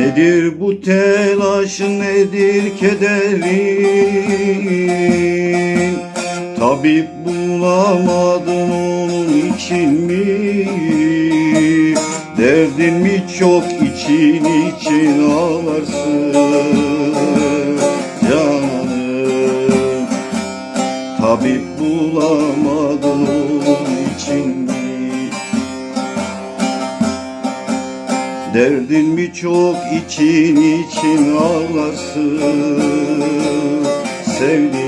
Nedir bu telaşın nedir kederin? Tabip bulamadın onun için mi? Derdin mi çok için için ağlarsın Derdin mi çok için için ağlarsın. Sevdiğim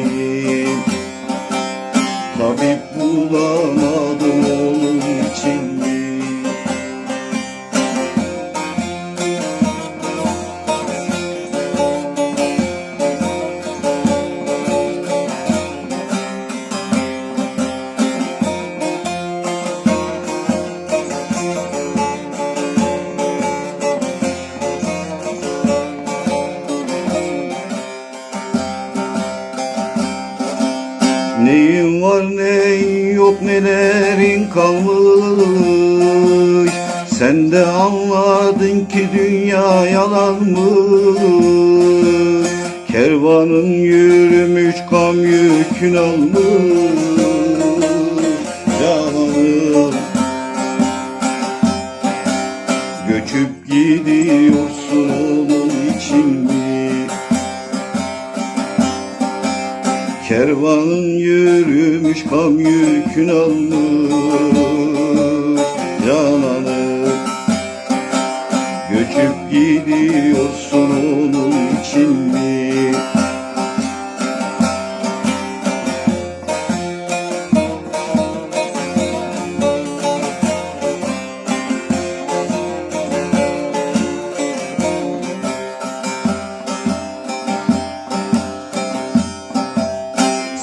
Neyin var neyin yok nelerin kalmış? Sen de anladın ki dünya yalanmış. Kervanın yürümüş gam yükün almış. Göçüp gidiyorsun onun için mi? Kervanın yürümüş kam yükün almış. Cananı Göçüp gidiyorsun onun için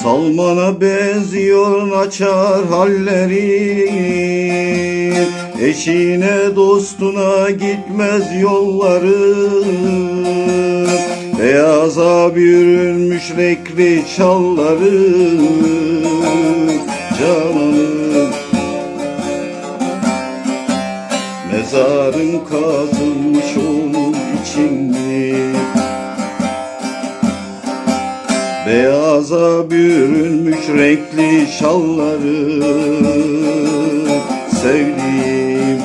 Salmana benziyor açar halleri. Eşine dostuna gitmez yolları. Beyaza bürünmüş renkli çalları Cananım Mezarın kazılmış onun için Beyaza bürünmüş renkli şalları Sevdiğim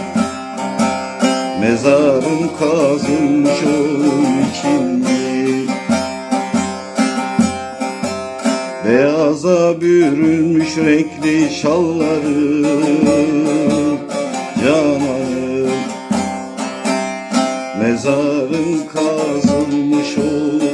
Mezarım kazılmış onun için? Beyaza bürünmüş renkli şalları Cananım Mezarım kazılmış onun